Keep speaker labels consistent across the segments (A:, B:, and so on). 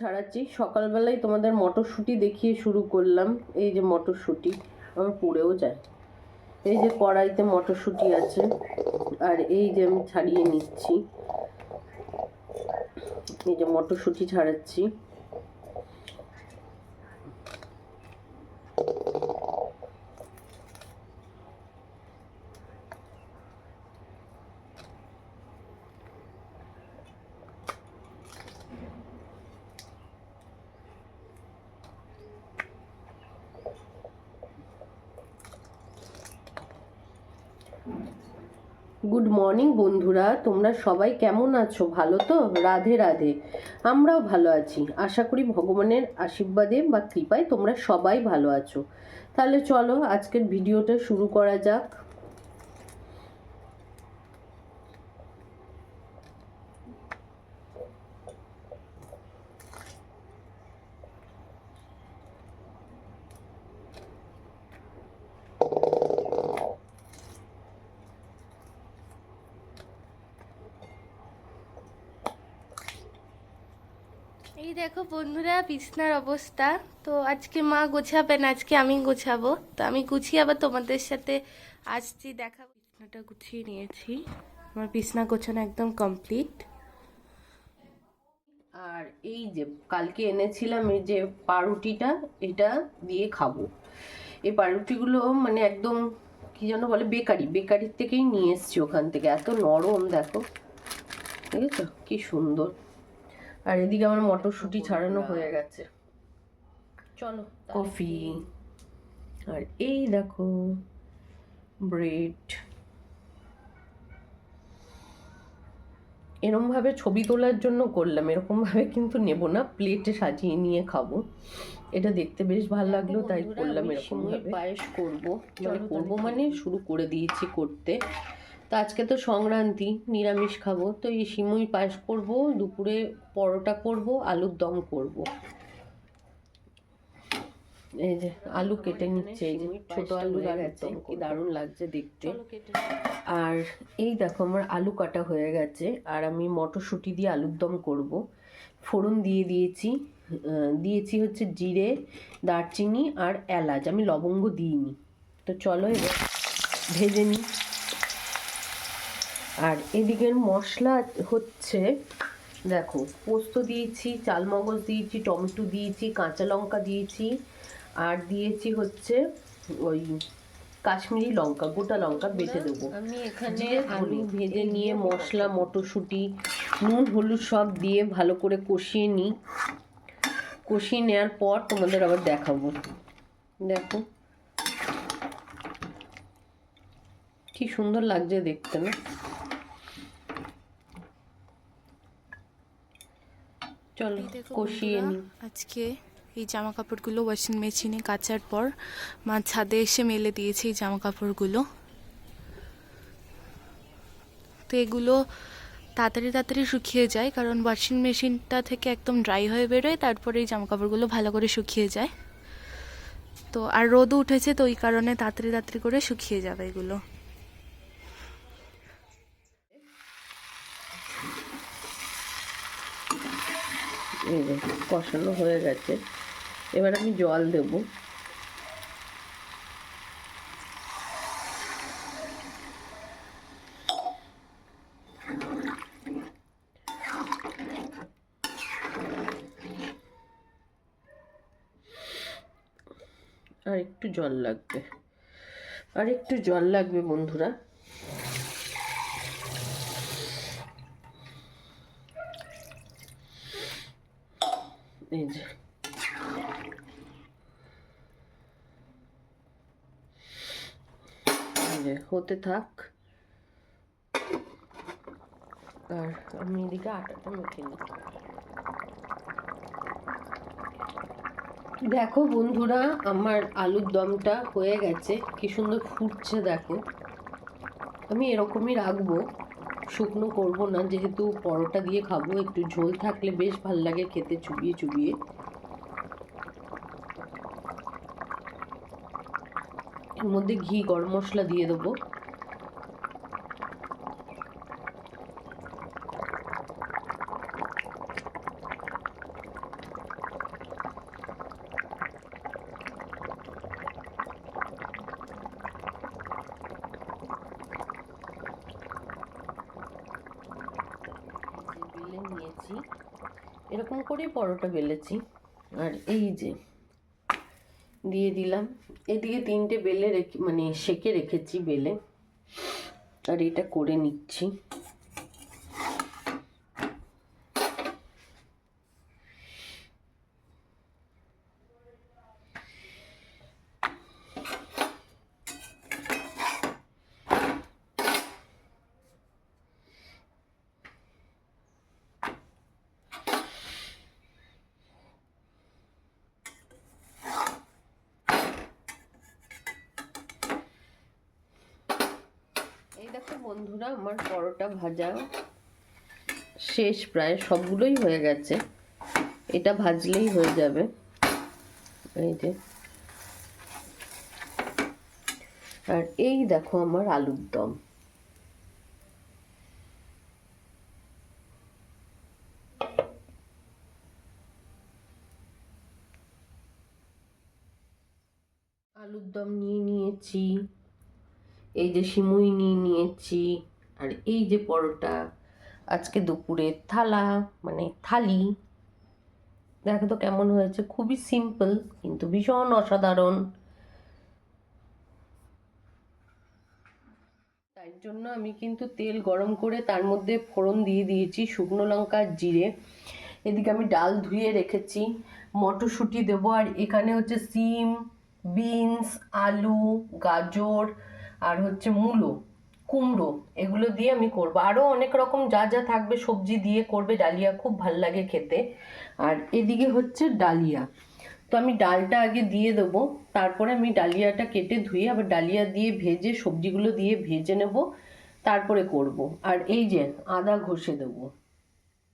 A: ছাড়াচ্ছি। সকালবেলায় তোমাদের মটরশুঁটি দেখিয়ে শুরু করলাম। এই যে মটরশুঁটি, আমার পুড়েও যায়। এই যে কড়াইতে মটরশুঁটি আছে, আর এই যে আমি ছাড়িয়ে নিচ্ছি। এই যে মটরশুঁটি ছাড়াচ্ছি। গুড মর্নিং বন্ধুরা। তোমরা সবাই কেমন আছো? ভালো তো? রাধে রাধে। আমরাও ভালো আছি। আশা করি ভগবানের আশীর্বাদে বা কৃপায় তোমরা সবাই ভালো আছো। তাহলে চলো, আজকের ভিডিওটা শুরু করা যাক।
B: এই দেখো বন্ধুরা, বিছনার অবস্থা। তো আজকে মা গোছাবেন আজকে আমি গোছাবো। তো আমি গুছিয়ে আবার তোমাদের সাথে আসছি, দেখাবো। বিছনাটা গুছিয়ে নিয়েছি। আমার বিছনা গোছানো একদম কমপ্লিট।
A: আর এই যে কালকে এনেছিলাম এই যে পাউরুটিটা, এটা দিয়ে খাব। এই পাউরুটিগুলো মানে একদম কি যেন বলে, বেকারি। বেকারির থেকেই নিয়ে এসছি ওখান থেকে। এত নরম, দেখো। ঠিক আছে? কি সুন্দর। আর এদিকে আমার মটরশুঁটি ছাড়ানো হয়ে গেছে। চলো কফি। আর এই দেখো ব্রেড। এরমভাবে ছবি তোলার জন্য করলাম এরকমভাবে কিন্তু নেব না প্লেটে সাজিয়ে নিয়ে খাব। এটা দেখতে বেশ ভালো লাগল তাই করলাম এরকম পায়েস করব। মানে করব মানে শুরু করে দিয়েছি করতে। তো আজকে তো সংক্রান্তি নিরামিষ খাব। তো এই সিমুই পায়েস করব দুপুরে পরোটা করব আলুর দম করব। এই যে আলু কেটে নিচ্ছে এই যে ছোট আলু গেছে কি দারুণ লাগছে দেখতে। আর এই দেখো আমার আলু কাটা হয়ে গেছে আর আমি মটরশুঁটি দিয়ে আলুর দম করব। ফোড়ন দিয়ে দিয়েছি দিয়েছি হচ্ছে জিরে দারচিনি আর এলাচ। আমি লবঙ্গ দিইনি। তো চলো এবার ভেজে নিই। আর এদিকের মশলা হচ্ছে দেখো পোস্ত দিয়েছি চালমগজ দিয়েছি টমেটো দিয়েছি কাঁচা লঙ্কা দিয়েছি আর দিয়েছি হচ্ছে ওই কাশ্মীরি লঙ্কা গোটা লঙ্কা বেটে দেবো। আমি এখানে আলু ভেজে নিয়ে মশলা মটরশুঁটি নুন হলুদ সব দিয়ে ভালো করে কষিয়ে নিই। কষিয়ে নেওয়ার পর তোমাদের আবার দেখাবো। দেখো। কি সুন্দর লাগছে দেখতে না? চলো কষিয়ে নিই।
B: আজকে এই জামা কাপড়গুলো ওয়াশিং মেশিনে কাচার পর মা ছাদে এসে মেলে দিয়েছে এই জামা কাপড়গুলো তো এগুলো তাড়াতাড়ি তাড়াতাড়ি শুকিয়ে যায় কারণ ওয়াশিং মেশিনটা থেকে একদম ড্রাই হয়ে বেরোয় তারপরে এই জামা কাপড়গুলো ভালো করে শুকিয়ে যায়। তো আর রোদও উঠেছে তো ওই কারণে তাড়াতাড়ি তাড়াতাড়ি করে শুকিয়ে যাবে এগুলো।
A: কষানো হয়ে গেছে। এবার আমি জল দেব। আর একটু জল লাগবে। আর একটু জল লাগবে, বন্ধুরা। এই যে হতে থাক আর আমি এদিকে আটাটা মেখে নিই দেখো বন্ধুরা, আমার আলুর দমটা হয়ে গেছে। কি সুন্দর ফুটছে, দেখো। আমি এরকমই রাখব। শুকনো করব না, যেহেতু পরোটা দিয়ে খাব, একটু ঝোল থাকলে বেশ ভালো লাগে খেতে চুবিয়ে চুবিয়ে। এর মধ্যে ঘি, গরম মশলা দিয়ে দেবো। এরকম করেই পরোটা বেলেছি। আর এই যে দিয়ে দিলাম। এদিকে তিনটে বেলে রেখে মানে সেকে রেখেছি বেলে। আর এটা করে নিচ্ছি এই দেখো বন্ধুরা, আমার পরোটা ভাজা শেষ প্রায় সবগুলোই হয়ে গেছে। এটা ভাজলেই হয়ে যাবে। এই যে। আর এই দেখো আমার আলুর দম। আলুর দম নিয়ে নিয়েছি। এই যে সিমুই নিয়ে নিয়েছি, আর এই যে পরোটা, আজকে দুপুরে থালা মানে থালি। দেখো তো কেমন হয়েছে, খুবই সিম্পল, কিন্তু ভীষণ অসাধারণ। তাই জন্য আমি কিন্তু তেল গরম করে তার মধ্যে ফোড়ন দিয়ে দিয়েছি, শুকনো লঙ্কা, জিরে। এদিকে আমি ডাল ধুয়ে রেখেছি, মটরশুঁটি দেবো, আর এখানে হচ্ছে সিম, বিনস, আলু, গাজর আর হচ্ছে মূলো, কুমড়ো, এগুলো দিয়ে আমি করব। আরও অনেক রকম যা যা থাকবে সবজি দিয়ে করবে, ডালিয়া খুব ভালো লাগে খেতে। আর এদিকে হচ্ছে ডালিয়া। তো আমি ডালটা আগে দিয়ে দেবো, তারপরে আমি ডালিয়াটা কেটে ধুয়ে আবার ডালিয়া দিয়ে ভেজে, সবজিগুলো দিয়ে ভেজে নেব, তারপরে করব। আর এই যে আদা ঘষে দেবো।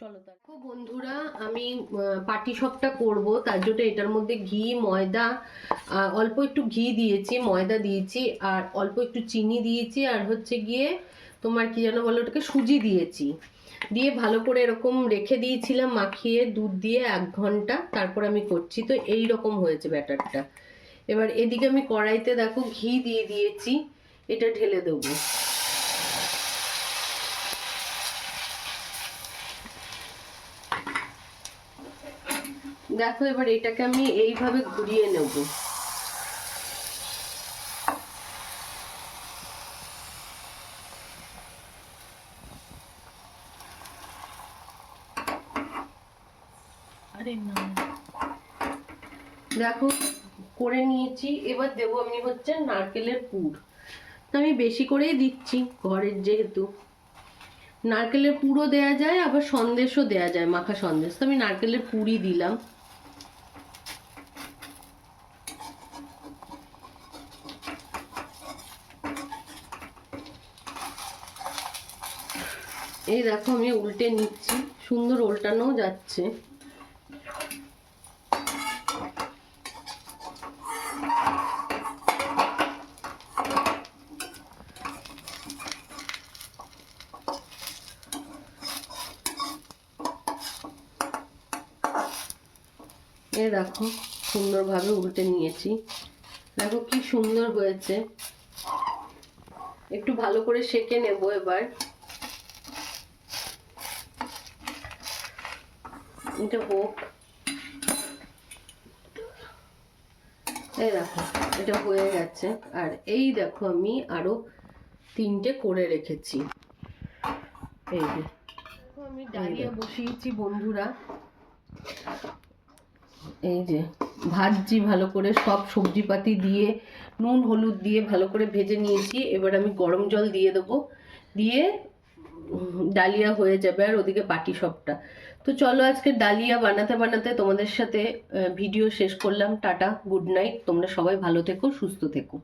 A: চলো দেখো বন্ধুরা, আমি পাটি সবটা করব। তার জন্য এটার মধ্যে ঘি, ময়দা অল্প একটু ঘি দিয়েছি, ময়দা দিয়েছি, আর অল্প একটু চিনি দিয়েছি, আর হচ্ছে গিয়ে তোমার কি যেন বলো ওটাকে, সুজি দিয়েছি। দিয়ে ভালো করে এরকম রেখে দিয়েছিলাম, মাখিয়ে দুধ দিয়ে এক ঘণ্টা, তারপর আমি করছি। তো এই রকম হয়েছে ব্যাটারটা। এবার এদিকে আমি কড়াইতে দেখো ঘি দিয়ে দিয়েছি, এটা ঢেলে দেবো। দেখো এবার এটাকে আমি এইভাবে ঘুরিয়ে নেব। দেখো করে নিয়েছি। এবার দেবো আমি হচ্ছে নারকেলের পুর। তো আমি বেশি করেই দিচ্ছি ঘরের যেহেতু। নারকেলের পুরও দেয়া যায় আবার সন্দেশও দেয়া যায় মাখা সন্দেশ। তো আমি নারকেলের পুরই দিলাম। এই দেখো আমি উল্টে নিচ্ছি। সুন্দর উল্টানোও যাচ্ছে। এ দেখো, সুন্দরভাবে উল্টে নিয়েছি। দেখো কি সুন্দর হয়েছে। একটু ভালো করে সেকে নেব এবার। এটা হোক এই দেখো এটা হয়ে গেছে আর এই দেখো আমি আরও তিনটে করে রেখেছি এই যে দেখো আমি ডালিয়া বসিয়েছি বন্ধুরা এই যে ভাজছি ভালো করে সব সবজিপাতি দিয়ে নুন হলুদ দিয়ে ভালো করে ভেজে নিয়েছি এবার আমি গরম জল দিয়ে দেবো দিয়ে ডালিয়া হয়ে যাবে আর ওদিকে বাটি সবটা। তো চলো আজকে ডালিয়া বানাতে বানাতে তোমাদের সাথে ভিডিও শেষ করলাম। টাটা গুড নাইট তোমরা সবাই ভালো থেকো, সুস্থ থেকো।